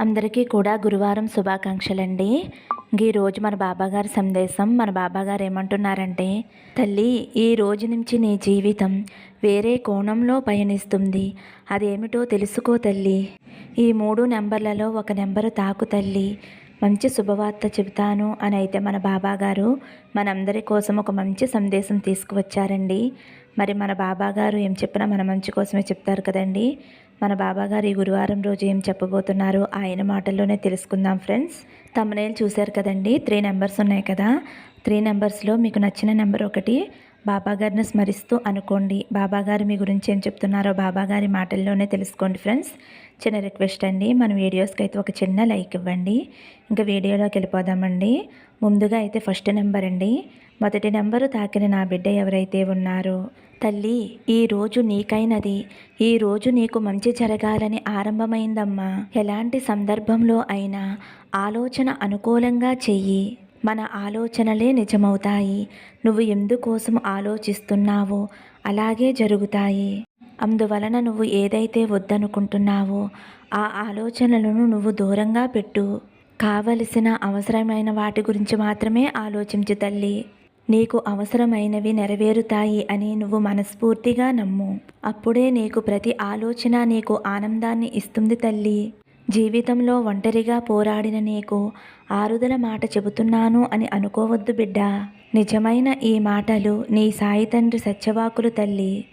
అందరికీ కూడా గురువారం శుభాకాంక్షలండి. ఈ రోజు మన బాబాగారి సందేశం మన బాబాగారు ఏమంటున్నారంటే తల్లి ఈ రోజు నుంచి నీ జీవితం వేరే కోణంలో పయనిస్తుంది. అదేమిటో తెలుసుకో తల్లి. ఈ మూడు నెంబర్లలో ఒక నెంబరు తాకు తల్లి. మంచి శుభవార్త చెబుతాను అని అయితే మన బాబాగారు మనందరి కోసం ఒక మంచి సందేశం తీసుకువచ్చారండి. మరి మన బాబాగారు ఏం చెప్పినా మన మంచి కోసమే చెప్తారు కదండి. మన బాబాగారు ఈ గురువారం రోజు ఏం చెప్పబోతున్నారో ఆయన మాటల్లోనే తెలుసుకుందాం ఫ్రెండ్స్. తమనేలు చూశారు కదండి? త్రీ నెంబర్స్ ఉన్నాయి కదా? త్రీ నెంబర్స్లో మీకు నచ్చిన నెంబర్ ఒకటి. బాబాగారిని స్మరిస్తూ అనుకోండి. బాబాగారు మీ గురించి ఏం చెప్తున్నారో బాబాగారి మాటల్లోనే తెలుసుకోండి ఫ్రెండ్స్. చిన్న రిక్వెస్ట్ అండి. మన వీడియోస్కి అయితే ఒక చిన్న లైక్ ఇవ్వండి. ఇంకా వీడియోలోకి వెళ్ళిపోదామండి. ముందుగా అయితే ఫస్ట్ నెంబర్ అండి. మొదటి నెంబరు తాకిన నా బిడ్డ ఎవరైతే ఉన్నారో తల్లి ఈరోజు నీకైనది. ఈరోజు నీకు మంచి జరగాలని ఆరంభమైందమ్మా. ఎలాంటి సందర్భంలో అయినా ఆలోచన అనుకూలంగా చెయ్యి. మన ఆలోచనలే నిజమవుతాయి. నువ్వు ఎందుకోసం ఆలోచిస్తున్నావో అలాగే జరుగుతాయి. అందువలన నువ్వు ఏదైతే వద్దనుకుంటున్నావో ఆ ఆలోచనలను నువ్వు దూరంగా పెట్టు. కావలసిన అవసరమైన వాటి గురించి మాత్రమే ఆలోచించు తల్లి. నీకు అవసరమైనవి నెరవేరుతాయి అని నువ్వు మనస్ఫూర్తిగా నమ్ము. అప్పుడే నీకు ప్రతి ఆలోచన నీకు ఆనందాన్ని ఇస్తుంది తల్లి. జీవితంలో ఒంటరిగా పోరాడిన నీకు ఆరుదల మాట చెబుతున్నాను అని అనుకోవద్దు బిడ్డ. నిజమైన ఈ మాటలు నీ సాయి తండ్రి సత్యవాకులు తల్లి.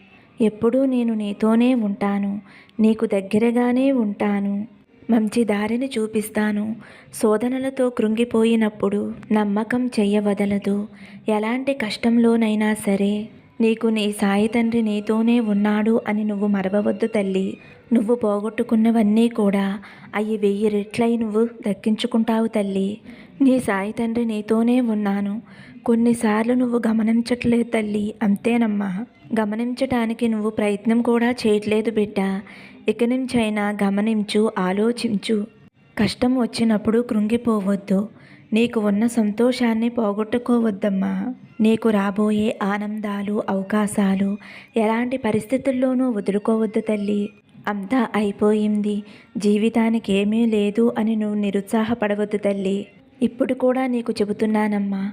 ఎప్పుడూ నేను నీతోనే ఉంటాను. నీకు దగ్గరగానే ఉంటాను. మంచి దారిని చూపిస్తాను. శోధనలతో కృంగిపోయినప్పుడు నమ్మకం చెయ్యవదలదు. ఎలాంటి కష్టంలోనైనా సరే నీకు నీ సాయి తండ్రి నీతోనే ఉన్నాడు అని నువ్వు మరవవద్దు తల్లి. నువ్వు పోగొట్టుకున్నవన్నీ కూడా అవి వెయ్యి రెట్లయి నువ్వు దక్కించుకుంటావు తల్లి. నీ సాయి తండ్రి నీతోనే ఉన్నాను. కొన్నిసార్లు నువ్వు గమనించట్లేదు తల్లి. అంతేనమ్మా. గమనించటానికి నువ్వు ప్రయత్నం కూడా చేయట్లేదు బిడ్డ. ఇక నుంచైనా గమనించు ఆలోచించు. కష్టం వచ్చినప్పుడు కృంగిపోవద్దు. నీకు ఉన్న సంతోషాన్ని పోగొట్టుకోవద్దమ్మా. నీకు రాబోయే ఆనందాలు అవకాశాలు ఎలాంటి పరిస్థితుల్లోనూ వదులుకోవద్దు తల్లి. అంతా అయిపోయింది. జీవితానికి ఏమీ లేదు అని నువ్వు నిరుత్సాహపడవద్దు తల్లి. ఇప్పుడు కూడా నీకు చెబుతున్నానమ్మా.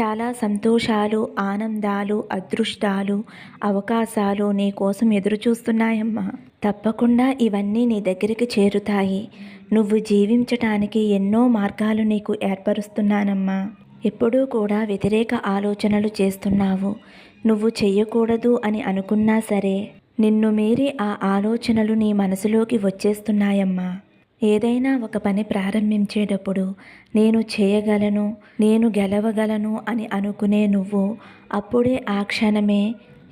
చాలా సంతోషాలు ఆనందాలు అదృష్టాలు అవకాశాలు నీ కోసం ఎదురు చూస్తున్నాయమ్మా తప్పకుండా ఇవన్నీ నీ దగ్గరికి చేరుతాయి. నువ్వు జీవించటానికి ఎన్నో మార్గాలు నీకు ఏర్పరుస్తున్నానమ్మా. ఎప్పుడూ కూడా వ్యతిరేక ఆలోచనలు చేస్తున్నావు. నువ్వు చెయ్యకూడదు అని అనుకున్నా సరే నిన్ను మీరి ఆ ఆలోచనలు నీ మనసులోకి వచ్చేస్తున్నాయమ్మా. ఏదైనా ఒక పని ప్రారంభించేటప్పుడు నేను చేయగలను నేను గెలవగలను అని అనుకునే నువ్వు అప్పుడే ఆ క్షణమే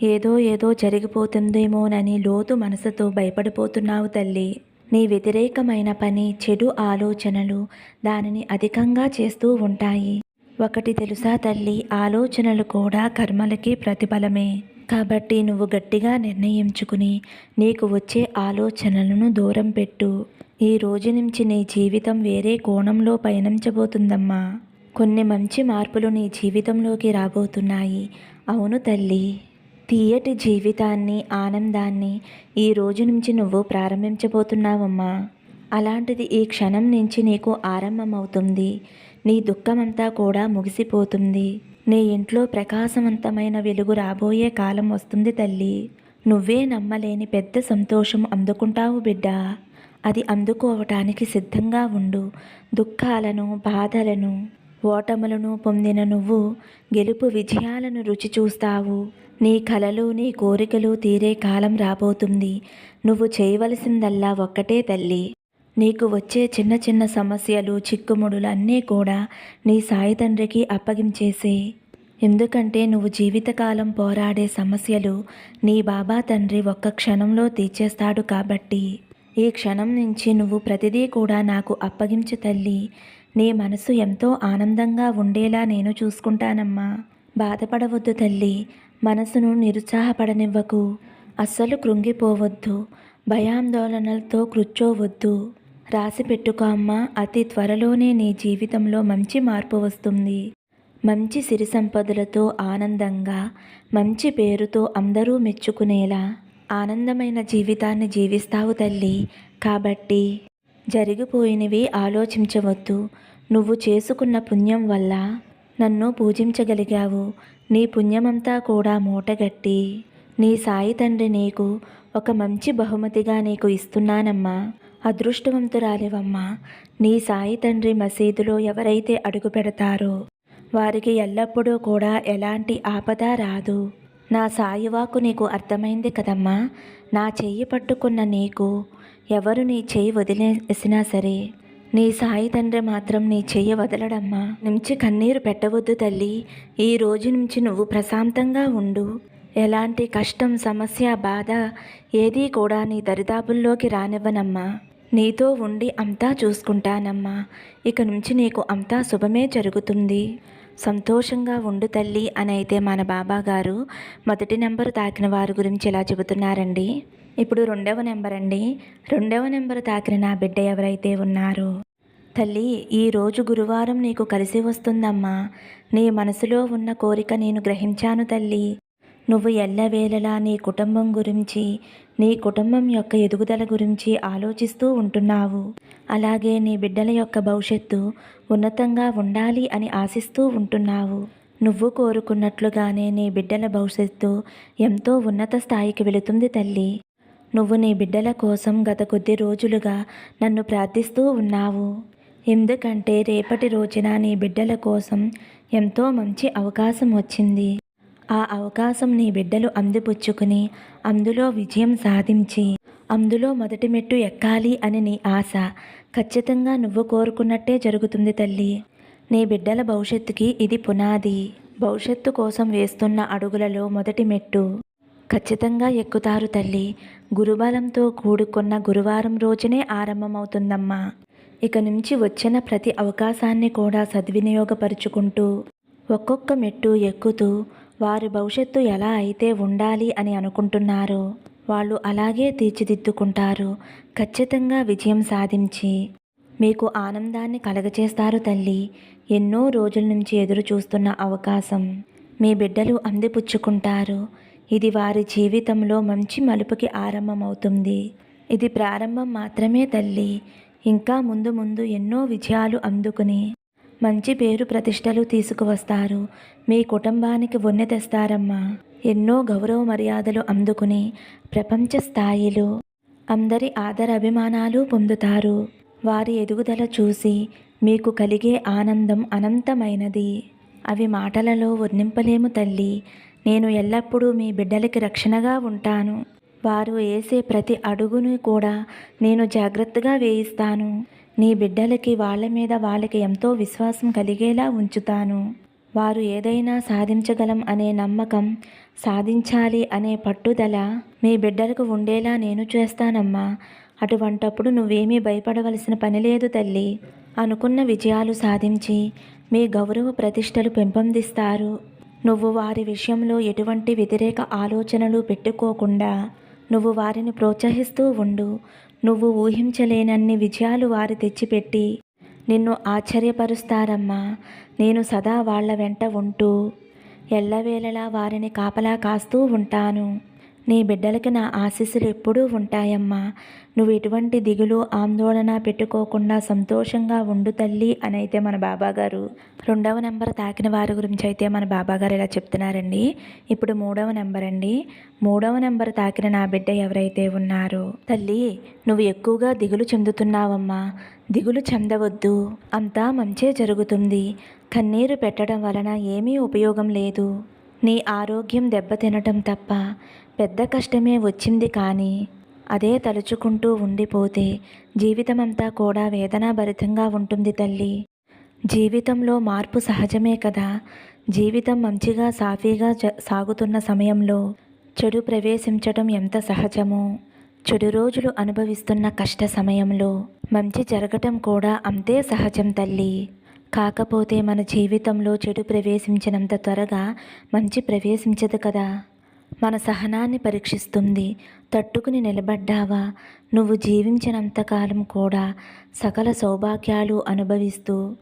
ఏదో ఏదో జరిగిపోతుందేమోనని లోతు మనసుతో భయపడిపోతున్నావు తల్లి. నీ వ్యతిరేకమైన పని చెడు ఆలోచనలు దానిని అధికంగా చేస్తూ ఉంటాయి. ఒకటి తెలుసా తల్లి? ఆలోచనలు కూడా కర్మలకి ప్రతిఫలమే. కాబట్టి నువ్వు గట్టిగా నిర్ణయించుకుని నీకు వచ్చే ఆలోచనలను దూరం పెట్టు. ఈ రోజు నుంచి నీ జీవితం వేరే కోణంలో పయనించబోతుందమ్మా. కొన్ని మంచి మార్పులు నీ జీవితంలోకి రాబోతున్నాయి. అవును తల్లి. తీయటి జీవితాన్ని ఆనందాన్ని ఈ రోజు నుంచి నువ్వు ప్రారంభించబోతున్నావమ్మా. అలాంటిది ఈ క్షణం నుంచి నీకు ఆరంభమవుతుంది. నీ దుఃఖమంతా కూడా ముగిసిపోతుంది. నీ ఇంట్లో ప్రకాశవంతమైన వెలుగు రాబోయే కాలం వస్తుంది తల్లి. నువ్వే నమ్మలేని పెద్ద సంతోషం అందుకుంటావు బిడ్డ. అది అందుకోవటానికి సిద్ధంగా ఉండు. దుఃఖాలను బాధలను ఓటములను పొందిన నువ్వు గెలుపు విజయాలను రుచి చూస్తావు. నీ కలలు నీ కోరికలు తీరే కాలం రాబోతుంది. నువ్వు చేయవలసిందల్లా ఒక్కటే తల్లి. నీకు వచ్చే చిన్న చిన్న సమస్యలు చిక్కుముడులు అన్నీ కూడా నీ సాయి తండ్రికి అప్పగించేసే. ఎందుకంటే నువ్వు జీవితకాలం పోరాడే సమస్యలు నీ బాబా తండ్రి ఒక్క క్షణంలో తీర్చేస్తాడు కాబట్టి. ఈ క్షణం నుంచి నువ్వు ప్రతిదీ కూడా నాకు అప్పగించు తల్లి. నీ మనసు ఎంతో ఆనందంగా ఉండేలా నేను చూసుకుంటానమ్మా. బాధపడవద్దు తల్లి మనసును నిరుత్సాహపడనివ్వకు. అస్సలు కృంగిపోవద్దు భయాందోళనలతో కృచ్చోవద్దు రాసి పెట్టుకో అమ్మా అతి త్వరలోనే నీ జీవితంలో మంచి మార్పు వస్తుంది. మంచి సిరి సంపదలతో ఆనందంగా మంచి పేరుతో అందరూ మెచ్చుకునేలా ఆనందమైన జీవితాన్ని జీవిస్తావు తల్లి. కాబట్టి జరిగిపోయినవి ఆలోచించవద్దు. నువ్వు చేసుకున్న పుణ్యం వల్ల నన్ను పూజించగలిగావు. నీ పుణ్యమంతా కూడా మూటగట్టి నీ సాయి తండ్రి నీకు ఒక మంచి బహుమతిగా నీకు ఇస్తున్నానమ్మా. అదృష్టవంతురాలివమ్మా నీ సాయి తండ్రి మసీదులో ఎవరైతే అడుగు పెడతారో వారికి ఎల్లప్పుడూ కూడా ఎలాంటి ఆపద రాదు. నా సాయివాకు నీకు అర్థమైంది కదమ్మా నా చెయ్యి పట్టుకున్న నీకు ఎవరు నీ చెయ్యి వదిలేసినా సరే నీ సాయి తండ్రి మాత్రం నీ చెయ్యి వదలడమ్మా. నుంచి కన్నీరు పెట్టవద్దు తల్లి ఈ రోజు నుంచి నువ్వు ప్రశాంతంగా ఉండు. ఎలాంటి కష్టం సమస్య బాధ ఏదీ కూడా నీ దరిదాపుల్లోకి రానివ్వనమ్మా. నీతో ఉండి అంతా చూసుకుంటానమ్మా. ఇక నుంచి నీకు అంతా శుభమే జరుగుతుంది. సంతోషంగా ఉండు తల్లి అని అయితే మన బాబా గారు మొదటి నెంబరు తాకిన వారి గురించి ఇలా చెబుతున్నారండి. ఇప్పుడు రెండవ నెంబర్ అండి రెండవ నెంబరు తాకిన నా బిడ్డ ఎవరైతే ఉన్నారో. తల్లి ఈ రోజు గురువారం నీకు కలిసి వస్తుందమ్మా. నీ మనసులో ఉన్న కోరిక నేను గ్రహించాను తల్లి. నువ్వు ఎల్లవేళలా నీ కుటుంబం గురించి నీ కుటుంబం యొక్క ఎదుగుదల గురించి ఆలోచిస్తూ ఉంటున్నావు. అలాగే నీ బిడ్డల యొక్క భవిష్యత్తు ఉన్నతంగా ఉండాలి అని ఆశిస్తూ ఉంటున్నావు. నువ్వు కోరుకున్నట్లుగానే నీ బిడ్డల భవిష్యత్తు ఎంతో ఉన్నత స్థాయికి వెళుతుంది తల్లి. నువ్వు నీ బిడ్డల కోసం గత కొద్ది రోజులుగా నన్ను ప్రార్థిస్తూ ఉన్నావు. ఎందుకంటే రేపటి రోజున నీ బిడ్డల కోసం ఎంతో మంచి అవకాశం వచ్చింది. ఆ అవకాశం నీ బిడ్డలు అందిపుచ్చుకుని అందులో విజయం సాధించి అందులో మొదటి మెట్టు ఎక్కాలి అని నీ ఆశ. ఖచ్చితంగా నువ్వు కోరుకున్నట్టే జరుగుతుంది తల్లి. నీ బిడ్డల భవిష్యత్తుకి ఇది పునాది. భవిష్యత్తు కోసం వేస్తున్న అడుగులలో మొదటి మెట్టు. ఖచ్చితంగా ఎక్కుతారు తల్లి. గురుబలంతో కూడుకున్న గురువారం రోజునే ఆరంభమవుతుందమ్మా. ఇక నుంచి వచ్చిన ప్రతి అవకాశాన్ని కూడా సద్వినియోగపరుచుకుంటూ ఒక్కొక్క మెట్టు ఎక్కుతూ వారి భవిష్యత్తు ఎలా అయితే ఉండాలి అని అనుకుంటున్నారో వాళ్ళు అలాగే తీర్చిదిద్దుకుంటారు. ఖచ్చితంగా విజయం సాధించి మీకు ఆనందాన్ని కలగచేస్తారు తల్లి. ఎన్నో రోజుల నుంచి ఎదురు చూస్తున్న అవకాశం మీ బిడ్డలు అందిపుచ్చుకుంటారు. ఇది వారి జీవితంలో మంచి మలుపుకి ఆరంభమవుతుంది. ఇది ప్రారంభం మాత్రమే తల్లి. ఇంకా ముందు ముందు ఎన్నో విజయాలు అందుకుని మంచి పేరు ప్రతిష్టలు తీసుకువస్తారు. మీ కుటుంబానికి వన్నె తెస్తారమ్మా ఎన్నో గౌరవ మర్యాదలు అందుకుని ప్రపంచ స్థాయిలో అందరి ఆదరాభిమానాలు పొందుతారు. వారి ఎదుగుదల చూసి మీకు కలిగే ఆనందం అనంతమైనది. అవి మాటలలో వర్ణింపలేము తల్లి. నేను ఎల్లప్పుడూ మీ బిడ్డలకి రక్షణగా ఉంటాను. వారు వేసే ప్రతి అడుగును కూడా నేను జాగ్రత్తగా వేయిస్తాను. నీ బిడ్డలకి వాళ్ళ మీద వాళ్ళకి ఎంతో విశ్వాసం కలిగేలా ఉంచుతాను. వారు ఏదైనా సాధించగలం అనే నమ్మకం సాధించాలి అనే పట్టుదల మీ బిడ్డలకు ఉండేలా నేను చేస్తానమ్మా. అటువంటప్పుడు నువ్వేమీ భయపడవలసిన పని లేదు తల్లి. అనుకున్న విజయాలు సాధించి మీ గౌరవ ప్రతిష్టలు పెంపొందిస్తారు. నువ్వు వారి విషయంలో ఎటువంటి వ్యతిరేక ఆలోచనలు పెట్టుకోకుండా నువ్వు వారిని ప్రోత్సహిస్తూ ఉండు. నువ్వు ఊహించలేనన్ని విజయాలు వారు తెచ్చిపెట్టి నిన్ను ఆశ్చర్యపరుస్తారమ్మా. నేను సదా వాళ్ళ వెంట ఉంటూ ఎల్లవేళలా వారిని కాపలా కాస్తూ ఉంటాను. నీ బిడ్డలకి నా ఆశీస్సులు ఎప్పుడూ ఉంటాయమ్మా. నువ్వు ఎటువంటి దిగులు ఆందోళన పెట్టుకోకుండా సంతోషంగా ఉండు తల్లి అని అయితే మన బాబాగారు. రెండవ నెంబర్ తాకిన వారి గురించి అయితే మన బాబాగారు ఇలా చెప్తున్నారండి. ఇప్పుడు మూడవ నెంబర్ అండి. మూడవ నెంబర్ తాకిన నా బిడ్డ ఎవరైతే ఉన్నారో. తల్లి నువ్వు ఎక్కువగా దిగులు చెందుతున్నావమ్మా. దిగులు చెందవద్దు. అంతా మంచే జరుగుతుంది. కన్నీరు పెట్టడం వలన ఏమీ ఉపయోగం లేదు. నీ ఆరోగ్యం దెబ్బతినటం తప్ప పెద్ద కష్టమే వచ్చింది కానీ అదే తలుచుకుంటూ ఉండిపోతే జీవితమంతా కూడా వేదనాభరితంగా ఉంటుంది తల్లి. జీవితంలో మార్పు సహజమే కదా. జీవితం మంచిగా సాఫీగా సాగుతున్న సమయంలో చెడు ప్రవేశించడం ఎంత సహజమో చెడు రోజులు అనుభవిస్తున్న కష్ట సమయంలో మంచి జరగటం కూడా అంతే సహజం తల్లి. కాకపోతే మన జీవితంలో చెడు ప్రవేశించినంత త్వరగా మంచి ప్రవేశించదు కదా. మన సహనాన్ని పరీక్షిస్తుంది. తట్టుకుని నిలబడ్డావా? నువ్వు జీవించినంతకాలం కూడా సకల సౌభాగ్యాలు అనుభవిస్తూ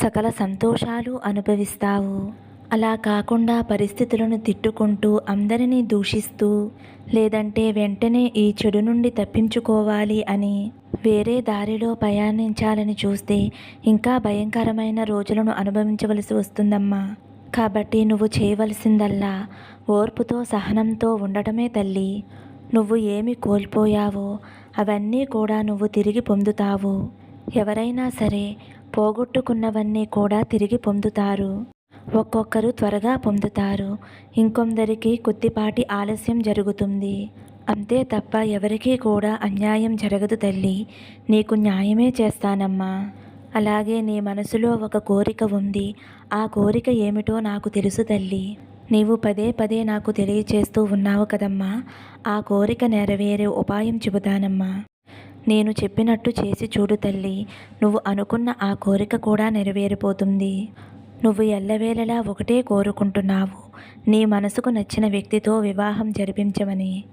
సకల సంతోషాలు అనుభవిస్తావు. అలా కాకుండా పరిస్థితులను తిట్టుకుంటూ అందరినీ దూషిస్తూ లేదంటే వెంటనే ఈ చెడు నుండి తప్పించుకోవాలి అని వేరే దారిలో ప్రయాణించాలని చూస్తే ఇంకా భయంకరమైన రోజులను అనుభవించవలసి వస్తుందమ్మా. కాబట్టి నువ్వు చేయవలసిందల్లా ఓర్పుతో సహనంతో ఉండటమే తల్లి. నువ్వు ఏమి కోల్పోయావో అవన్నీ కూడా నువ్వు తిరిగి పొందుతావు. ఎవరైనా సరే పోగొట్టుకున్నవన్నీ కూడా తిరిగి పొందుతారు. ఒక్కొక్కరు త్వరగా పొందుతారు. ఇంకొందరికి కొద్దిపాటి ఆలస్యం జరుగుతుంది. అంతే తప్ప ఎవరికీ కూడా అన్యాయం జరగదు తల్లి. నీకు న్యాయమే చేస్తానమ్మా. అలాగే నీ మనసులో ఒక కోరిక ఉంది. ఆ కోరిక ఏమిటో నాకు తెలుసు తల్లి. నీవు పదే పదే నాకు తెలియచేస్తూ ఉన్నావు కదమ్మా. ఆ కోరిక నెరవేరే ఉపాయం చెబుతానమ్మా. నేను చెప్పినట్టు చేసి చూడు తల్లి నువ్వు అనుకున్న ఆ కోరిక కూడా నెరవేరిపోతుంది. నువ్వు ఎల్లవేళలా ఒకటే కోరుకుంటున్నావు. నీ మనసుకు నచ్చిన వ్యక్తితో వివాహం జరిపించమని.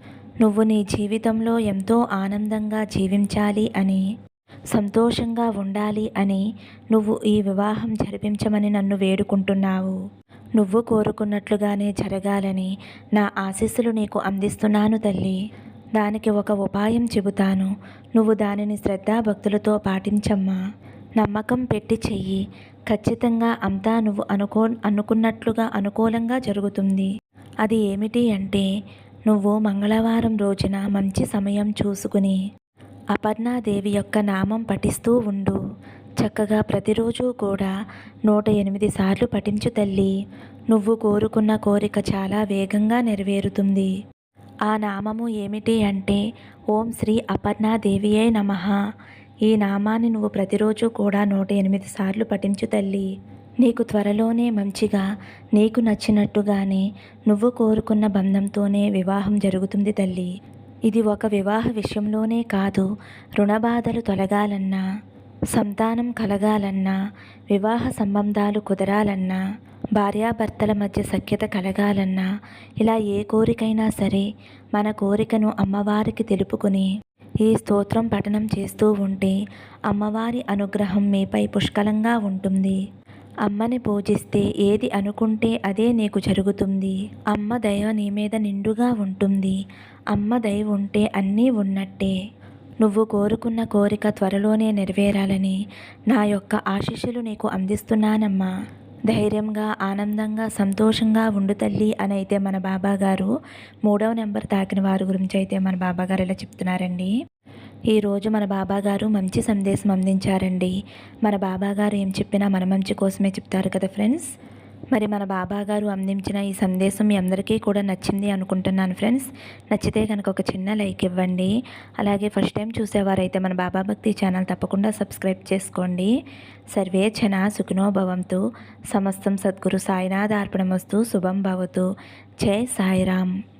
నువ్వు నీ జీవితంలో ఎంతో ఆనందంగా జీవించాలి అని సంతోషంగా ఉండాలి అని నువ్వు ఈ వివాహం జరిపించమని నన్ను వేడుకుంటున్నావు. నువ్వు కోరుకున్నట్లుగానే జరగాలని నా ఆశీస్సులు నీకు అందిస్తున్నాను తల్లి. దానికి ఒక ఉపాయం చెబుతాను. నువ్వు దానిని శ్రద్ధాభక్తులతో పాటించమ్మా. నమ్మకం పెట్టి చెయ్యి. ఖచ్చితంగా అంతా నువ్వు అనుకో అనుకున్నట్లుగా అనుకూలంగా జరుగుతుంది. అది ఏమిటి అంటే నువ్వు మంగళవారం రోజున మంచి సమయం చూసుకుని అపర్ణాదేవి యొక్క నామం పఠిస్తూ ఉండు. చక్కగా ప్రతిరోజు కూడా నూట ఎనిమిది సార్లు పఠించు తల్లి నువ్వు కోరుకున్న కోరిక చాలా వేగంగా నెరవేరుతుంది. ఆ నామము ఏమిటి అంటే ఓం శ్రీ అపర్ణాదేవియే నమ. ఈ నామాన్ని నువ్వు ప్రతిరోజు కూడా నూట ఎనిమిది సార్లు పఠించు తల్లి. నీకు త్వరలోనే మంచిగా నీకు నచ్చినట్టుగానే నువ్వు కోరుకున్న బంధంతోనే వివాహం జరుగుతుంది తల్లి. ఇది ఒక వివాహ విషయంలోనే కాదు రుణబాధలు తొలగాలన్నా సంతానం కలగాలన్నా వివాహ సంబంధాలు కుదరాలన్నా భార్యాభర్తల మధ్య సఖ్యత కలగాలన్నా ఇలా ఏ కోరికైనా సరే మన కోరికను అమ్మవారికి తెలుపుకుని ఈ స్తోత్రం పఠనం చేస్తూ ఉంటే అమ్మవారి అనుగ్రహం మీపై పుష్కలంగా ఉంటుంది. అమ్మని పూజిస్తే ఏది అనుకుంటే అదే నీకు జరుగుతుంది. అమ్మ దయ నీ మీద నిండుగా ఉంటుంది. అమ్మ దయ ఉంటే అన్నీ ఉన్నట్టే. నువ్వు కోరుకున్న కోరిక త్వరలోనే నెరవేరాలని నా యొక్క ఆశీస్సులు నీకు అందిస్తున్నానమ్మా. ధైర్యంగా ఆనందంగా సంతోషంగా ఉండు తల్లి అని అయితే మన బాబా గారు మూడవ నెంబర్ తాకిన వారి గురించి అయితే మన బాబా గారు ఇలా చెప్తున్నారండి. ఈరోజు మన బాబా గారు మంచి సందేశం అందించారండి. మన బాబా గారు ఏం చెప్పినా మన మంచి కోసమే చెప్తారు కదా ఫ్రెండ్స్? మరి మన బాబా గారు అందించిన ఈ సందేశం మీ అందరికీ కూడా నచ్చింది అనుకుంటున్నాను ఫ్రెండ్స్. నచ్చితే కనుక ఒక చిన్న లైక్ ఇవ్వండి. అలాగే ఫస్ట్ టైం చూసేవారైతే మన బాబా భక్తి ఛానల్ తప్పకుండా సబ్స్క్రైబ్ చేసుకోండి. సర్వే జన సుఖినోభవంతు సమస్తం సద్గురు సాయినాథార్పణమస్తు. శుభం భవతు. జై సాయిరామ్.